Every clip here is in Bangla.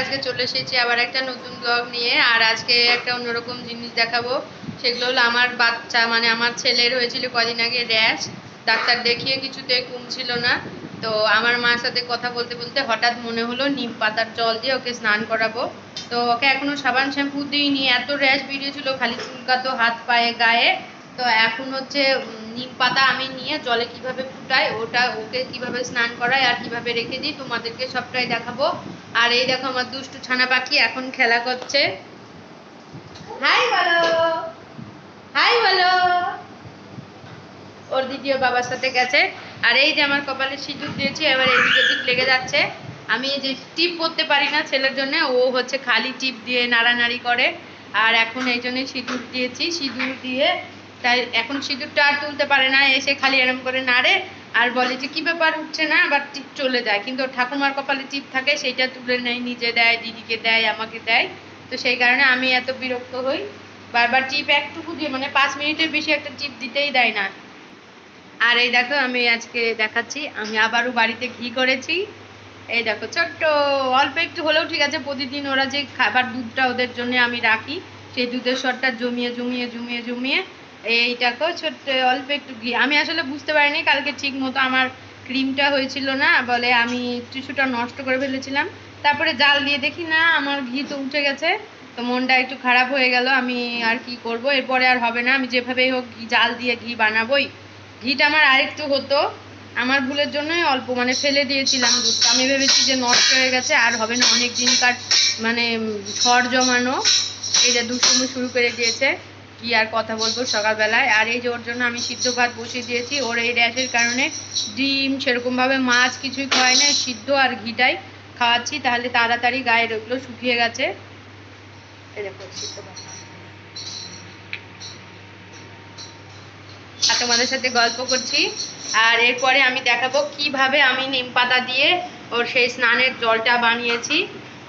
আজকে চলে এসেছি আবার একটা নতুন ব্লগ নিয়ে, আর আজকে একটা অন্যরকম জিনিস দেখাবো। সেগুলো হলো আমার বাচ্চা মানে আমার ছেলের হয়েছিল কদিন আগে র্যাশ ডাক্তার দেখিয়ে কিছুতে কমছিল না। তো আমার মার সাথে কথা বলতে বলতে হঠাৎ মনে হলো নিম পাতার জল দিয়ে ওকে স্নান করাবো। তো ওকে এখনও সাবান শ্যাম্পু দিইনি, এত র্যাশ বেরিয়েছিল খালি চুলকাতো, হাত, পায়ে, গায়ে। তো এখন হচ্ছে নিম পাতা আমি নিয়ে জলে কীভাবে ফুটাই, ওটা ওকে কীভাবে স্নান করাই আর কীভাবে রেখে দিই, তোমাদেরকে সবটাই দেখাবো। আর এই দেখো আমার দুষ্টু ছানা পাখি এখন খেলা করছে। হাই বলো। হাই বলো। ওর দিদিও বাবার সাথে গেছে। আর এই যে আমার কপালে সিঁদুর দিয়েছি, এবার এদিক ওদিক লেগে যাচ্ছে। আমি যে টিপ করতে পারি না ছেলের জন্য, ও হচ্ছে খালি টিপ দিয়ে নাড়ানাড়ি করে। আর এখন এই জন্যই সিঁদুর দিয়েছি। সিঁদুর দিয়ে তাই এখন সিঁদুরটা আর তুলতে পারে না, এসে খালি এরম করে নাড়ে। আর বলে যে, কি ব্যাপার, উঠছে না? আবার টিপ চলে যায়। কিন্তু ঠাকুমার কপালে টিপ থাকে, সেইটা তুলে নেয়, নিজে দেয়, দিদিকে দেয়, আমাকে দেয়। তো সেই কারণে আমি এত বিরক্ত হই। বারবার টিপ একটুকু দিয়ে মানে পাঁচ মিনিটের বেশি একটা টিপ দিতেই দেয় না। আর এই দেখো, আমি আজকে দেখাচ্ছি, আমি আবারও বাড়িতে ঘি করেছি। এই দেখো, ছোট্ট, অল্প একটু হলেও ঠিক আছে, প্রতিদিন ওরা যে খাবার দুধটা ওদের জন্য আমি রাখি, সেই দুধের সরটা জমিয়ে জমিয়ে জমিয়ে জমিয়ে এই দেখো ছোট্ট, অল্প একটু ঘি। আমি আসলে বুঝতে পারিনি কালকে ঠিক মতো আমার ক্রিমটা হয়েছিল না, বলে আমি টিস্যুটা নষ্ট করে ফেলেছিলাম। তারপরে জাল দিয়ে দেখি না, আমার ঘি তো উঠে গেছে। তো মনটা একটু খারাপ হয়ে গেল, আমি আর কি করব? এরপরে আর হবে না, আমি যেভাবেই হোক জাল দিয়ে ঘি বানাবোই। ঘিটা আমার আরেকটু হতো, আমার ভুলের জন্যই অল্প মানে ফেলে দিয়েছিলাম দুধটা। আমি ভেবেছি যে নষ্ট হয়ে গেছে, আর হবে না, অনেক দিনকার মানে ঝড় জমানো। যে দুষ্টুমি শুরু করে দিয়েছে। কি আর কথা বলব সকালবেলায়। আর এই যে ওর জন্য আমি সিদ্ধ ভাত বসিয়ে দিয়েছি, ওর এই র্যাশের কারণে ডিম, সেরকমভাবে মাছ কিছুই খাওয়াই না সিদ্ধ আর ঘিটাই খাওয়াচ্ছি, তাহলে তাড়াতাড়ি গায়ের ওগুলো শুকিয়ে গেছে। আর তোমাদের সাথে গল্প করছি, আর এরপরে আমি দেখাবো কীভাবে আমি নিম পাতা দিয়ে ওর সেই স্নানের জলটা বানিয়েছি।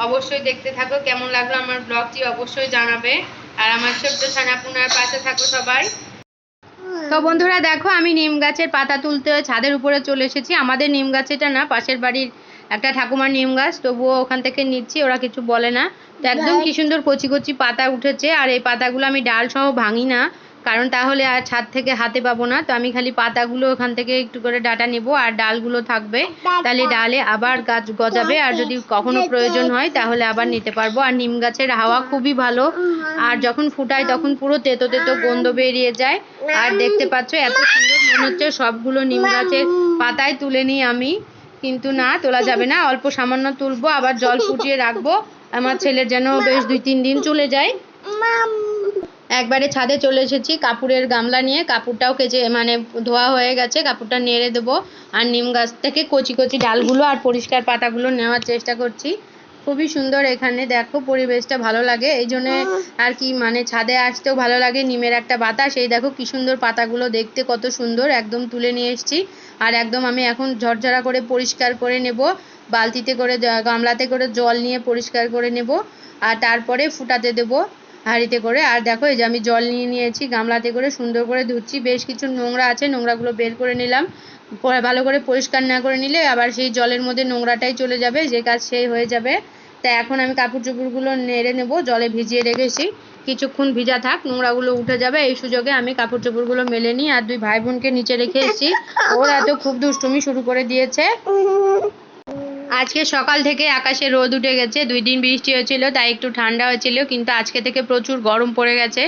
অবশ্যই দেখতে থাকো, কেমন লাগল আমার ব্লগটি অবশ্যই জানাবে। আর আমার ছোট্ট ছানাপুনার পাশে থাকো সবাই। তো বন্ধুরা দেখো আমি নিম গাছের পাতা তুলতে ছাদের উপরে চলে এসেছি। আমাদের নিম গাছেটা না পাশের বাড়ির একটা ঠাকুমার নিম গাছ তবুও ওখান থেকে নিচ্ছি ওরা কিছু বলে না। তো একদম কি সুন্দর কচি কচি পাতা উঠেছে আর এই পাতাগুলো আমি ডাল সহ ভাঙি না। কারণ তাহলে আর ছাদ থেকে হাতে পাবো না। তো আমি খালি পাতাগুলো ওখান থেকে একটু করে ডাটা নেব আর ডালগুলো থাকবে। তাহলে ডালে আবার গাছ গজাবে। আর যদি কখনো প্রয়োজন হয়, তাহলে আবার নিতে পারব। আর নিম গাছের হাওয়া খুবই ভালো। আর যখন ফুটায়, তখন পুরো তেতো তেতো গন্ধ বেরিয়ে যায়। আর দেখতে পাচ্ছ, এত সুন্দর মনে হচ্ছে সবগুলো নিম গাছের পাতায় তুলে নিই আমি। কিন্তু না, তোলা যাবে না। অল্প সামান্য তুলবো, আবার জল ফুটিয়ে রাখব। আমার ছেলের যেন বেশ দুই তিন দিন চলে যায়। একবারে ছাদে চলে এসেছি কাপড়ের গামলা নিয়ে। কাপড়টাও কেচে মানে ধোয়া হয়ে গেছে কাপড়টা নেড়ে দেবো। আর নিম গাছ থেকে কচি কচি ডালগুলো আর পরিষ্কার পাতাগুলো নেওয়ার চেষ্টা করছি। খুবই সুন্দর এখানে দেখো পরিবেশটা ভালো লাগে। এই জন্যে আর কি মানে ছাদে আসতেও ভালো লাগে নিমের একটা বাতাস। এই দেখো কি সুন্দর পাতাগুলো দেখতে কত সুন্দর। একদম তুলে নিয়ে এসেছি। আর একদম আমি এখন ঝরঝরা করে পরিষ্কার করে নেব। বালতিতে করে গামলাতে করে জল নিয়ে পরিষ্কার করে নেব। আর তারপরে ফুটাতে দেবো। হাঁড়িতে করে। আর দেখো, এই যে আমি জল নিয়ে নিয়েছি, গামলাতে করে সুন্দর করে ধুচ্ছি। বেশ কিছু নোংরা আছে, নোংরাগুলো বের করে নিলাম। ভালো করে পরিষ্কার না করে নিলে আবার সেই জলের মধ্যে নোংরাটাই চলে যাবে, যে কাজ সেই হয়ে যাবে। তা এখন আমি কাপড় চোপড়গুলো নেড়ে নেব, জলে ভিজিয়ে রেখেছি। কিছুক্ষণ ভিজা থাক, নোংরাগুলো উঠে যাবে। এই সুযোগে আমি কাপড় চোপড়গুলো মেলে নিই, আর দুই ভাই বোনকে নিচে রেখে এসেছি। ওর এত খুব দুষ্টুমি শুরু করে দিয়েছে। আজকে সকাল থেকে আকাশে রোদ উঠে গেছে, দুই দিন বৃষ্টি হয়েছিল, তাই একটু ঠান্ডা হয়েছিল, কিন্তু আজকে থেকে প্রচুর গরম পড়ে গেছে।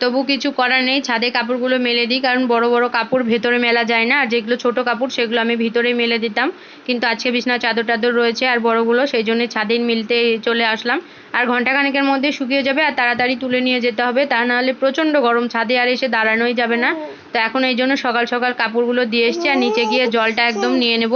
তবু কিছু করার নেই, ছাদে কাপড়গুলো মেলে দিই, কারণ বড় বড় কাপড় ভেতরে মেলা যায় না, আর যেগুলো ছোট কাপড় সেগুলো আমি ভিতরে মেলে দিতাম। কিন্তু আজকে বিছনা চাদর টাদর রয়েছে আর বড়গুলো, সেই জন্য ছাদে মিলতে চলে আসলাম। আর ঘন্টাখানেকের মধ্যে শুকিয়ে যাবে, আর তাড়াতাড়ি তুলে নিয়ে যেতে হবে, তা নাহলে প্রচণ্ড গরম, ছাদে আর এসে দাঁড়ানোই যাবে না। তো এখন এই জন্য সকাল সকাল কাপড়গুলো দিয়ে এসছি, আর নিচে গিয়ে জলটা একদম নিয়ে নেব।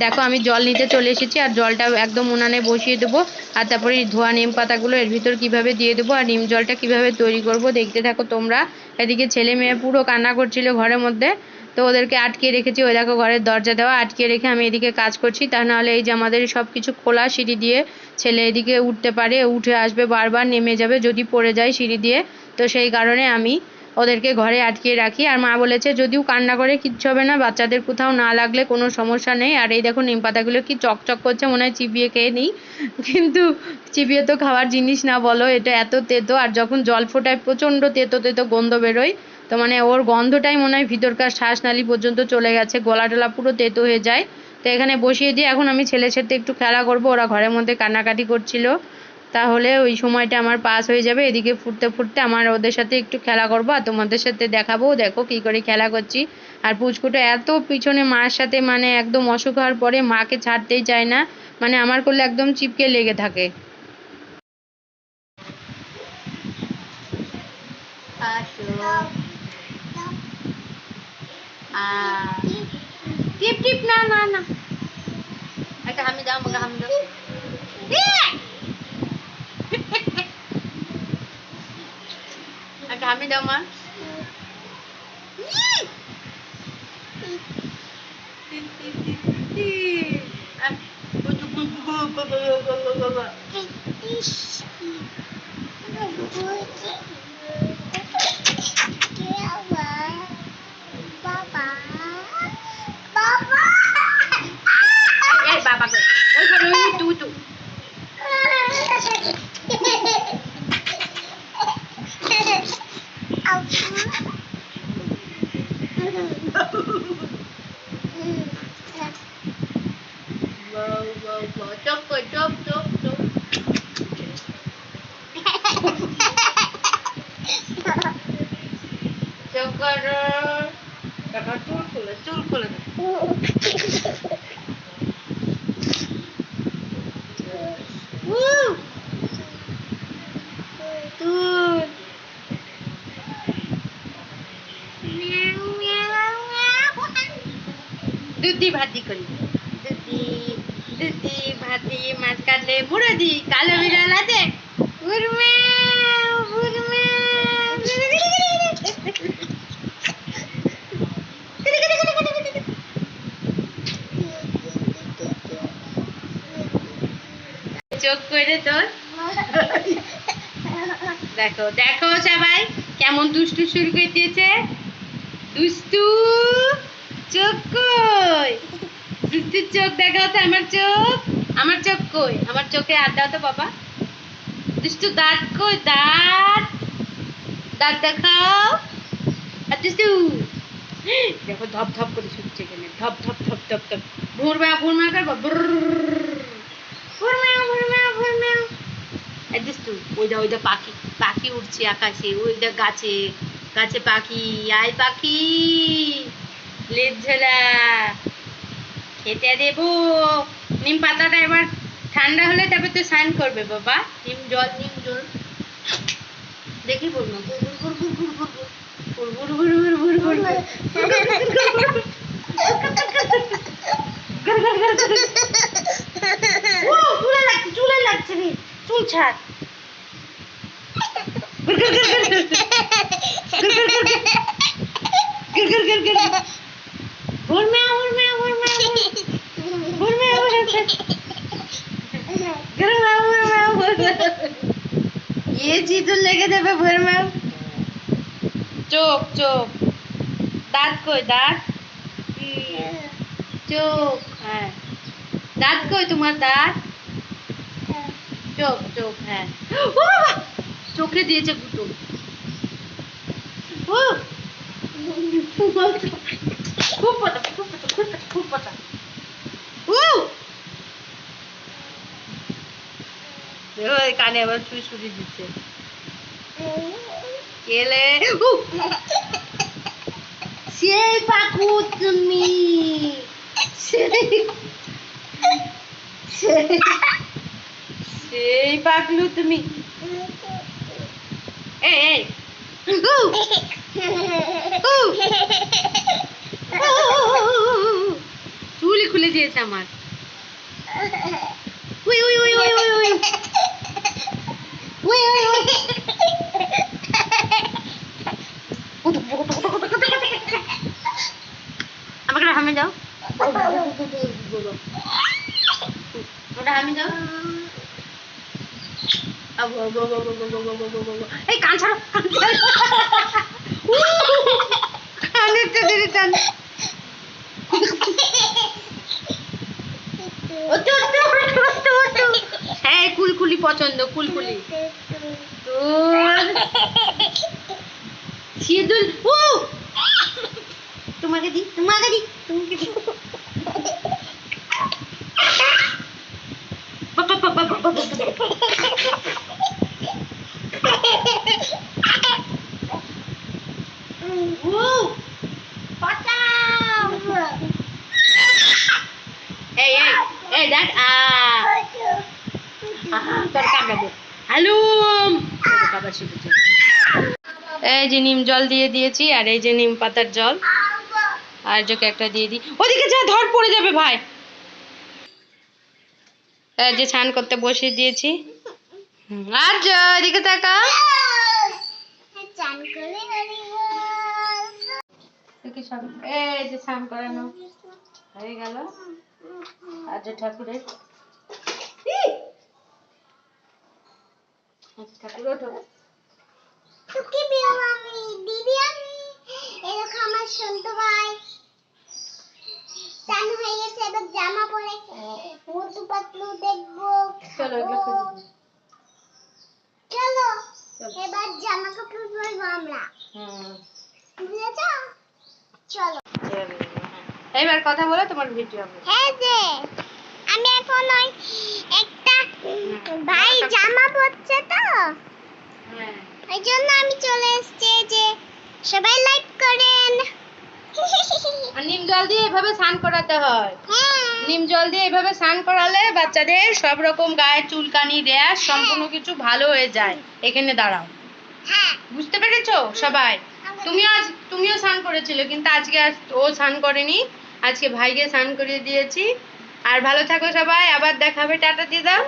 দেখো, আমি জল নিতে চলে এসেছি আর জলটা একদম উনানে বসিয়ে দেবো আর তারপরে ধোয়া নিম পাতাগুলো এর ভিতর কীভাবে দিয়ে দেবো আর নিম জলটা কীভাবে তৈরি করব দেখতে থাকো তোমরা। এদিকে ছেলে মেয়ে পুরো কান্না করছিল ঘরের মধ্যে, তো ওদেরকে আটকে রেখেছি। ওই দেখো, ঘরের দরজা দেওয়া আটকে রেখে আমি এদিকে কাজ করছি। তা নাহলে এই যে আমাদের সব কিছু খোলা সিঁড়ি দিয়ে ছেলে এদিকে উঠতে পারে, উঠে আসবে, বারবার নেমে যাবে যদি পড়ে যায় সিঁড়ি দিয়ে। তো সেই কারণে আমি ওদেরকে ঘরে আটকিয়ে রাখি। আর মা বলেছে, যদিও কান্না করে, কিচ্ছু হবে না। বাচ্চাদের কোথাও না লাগলে কোনো সমস্যা নেই। আর এই দেখো, নিম পাতাগুলো কি চকচক করছে, মনে হয় চিবিয়ে খেয়ে নিই। কিন্তু চিবিয়ে তো খাওয়ার জিনিস না বলো, এটা এত তেতো। আর যখন জল ফোটায়, প্রচণ্ড তেতো তেতো গন্ধ বেরোয়, তো মানে ওর গন্ধটাই মনে হয় ভিতরকার শ্বাসনালী পর্যন্ত চলে গেছে, গলা টলা পুরো তেতো হয়ে যায়। তো এখানে বসিয়ে দিয়ে, এখন আমি ছেলের সাথে একটু খেলা করব। ওরা ঘরের মধ্যে কান্নাকাটি করছিল। তাহলে ওই সময়টা আমার পাস হয়ে যাবে। এদিকে ফুটতে ফুটতে আমার ওদের সাথে একটু খেলা করব আর তোমাদের সাথে দেখাবো। দেখো কী করে খেলা করছি। আর পুচকুটা এত পিছনে মার সাথে মানে একদম অসুখ হওয়ার পরে মাকে ছাড়তেই চায় না। মানে আমার করলে একদম চিপকে লেগে থাকে। টিপ টিপ না না না। একটা হামি দাও আমাকে হামি দাও। Nagkahami daw, ma? Ah, Ha ha ha ha! ভাতি করি। ভাতি মাছ কাটলে কালো বিড়াল আছে। চোখ করে তোর। দেখো দেখো সবাই, কেমন দুষ্টু শুরু করে দিয়েছে। দুষ্টু। চোখ কই? দুষ্টুর চোখ দেখাও তো আমার চোখ? আমার চোখ কই? আমার চোখে হাত দাও তো বাবা। দুষ্টু, দাঁত কই? দাঁত। দাঁত দেখাও। আর দুষ্টু। দেখো, ধপ ধপ করে ছুটছে এখানে। ধপ ধপ ধপ ধপ ধপ। ভোর বেলা ভোর বেলা করব? ভুরম্যাও ভুরম্যাও ভুরম্যাও এই দুষ্টু ওইটা ওইটা পাখি পাখি উঠছে আকাশে ওইটা গাছে গাছে পাখি, আয় পাখি। ঝোলা খেতে দেবো নিম পাতাটা এবার ঠান্ডা হলে তারপর তো স্নান করবে বাবা নিম জল নিম জল দেখি বলব গুড় গুড় গুড় গুড় গুড় গুড় গুড় গুড় গুড় গুড় গুড় ও চুলে Vurma, vurma, vurma. Vurma, vurma. Vurma, vurma, vurma. ये जीतू लेके देवे भरमा चोप चोप दांत को दांत चोप है दांत को तुम्हारा दांत চোখ চোখ হ্যাঁ ও বাবা চোখে দিয়েছে গুটো ও খুব পাতা খুব পাতা খুব পাতা খুব পাতা দেখো কানে আবার ছুঁই ছুরি দিচ্ছে। কেলে! সেই পাকু তুমি। সেই পাকলু তুমি। এই আমার। উই উই উই উই উই উই। উই উই আমাকে হামি দাও। ওটা হামি। এই, কান ছাড়ো, কান টান ওঠো, ওঠো, ওঠো, ওঠো, ওঠো। হ্যাঁ কুলকুলি পছন্দ কুলকুলি। সিঁদুর ও! তোমাকে তোমাকে দি তোমাকে দি। বাবা, বাবা। ও, এই এই এই দেখ আ আহা, এই যে নিম জল দিয়ে দিয়েছি, আর এই যে নিম পাতার জল। আর যোকে একটা দিয়ে দিই ওদিকে যা, ধর, পড়ে যাবে ভাই। যে স্নান করতে বসিয়ে দিয়েছি। আর এদিকে তাকা। স্নান করানো হয়ে গেল। আর যে ঠাকুরের ঠাকুর ওঠো টুকি বিয়ে আমি। দিদি আমি। এরকম আমার সন্ত ভাই। চান হয়ে গেছে এবার জামা পরে পাতলু দেখব চলো এগুলো চলো। এবার জামা কাপড় পরবো আমরা। বুঝেছ? চলো। কথা বলো তোমার ভিডিও হবে। হ্যাঁ যে আমি এখন ওই ভাই জামা পরছে তো? হ্যাঁ। ওই জন্য আমি চলে এসেছি যে সবাই লাইক করেন। নিম জল দিয়ে এভাবে স্নান করাতে হয়। হ্যাঁ। নিম জল দিয়ে এভাবে স্নান করালে বাচ্চাদের সব রকম গায়ের চুলকানি র্যাশ সম্পূর্ণ কিছু ভালো হয়ে যায়। এখানে দাঁড়াও। হ্যাঁ। বুঝতে পেরেছ সবাই? তুমিও আজ তুমিও স্নান করেছিলে কিন্তু আজকে আজ ও স্নান করেনি। আজকে ভাইকে স্নান করিয়ে দিয়েছি। আর ভালো থাকো সবাই আবার দেখা হবে টাটা দিয়ে দাও।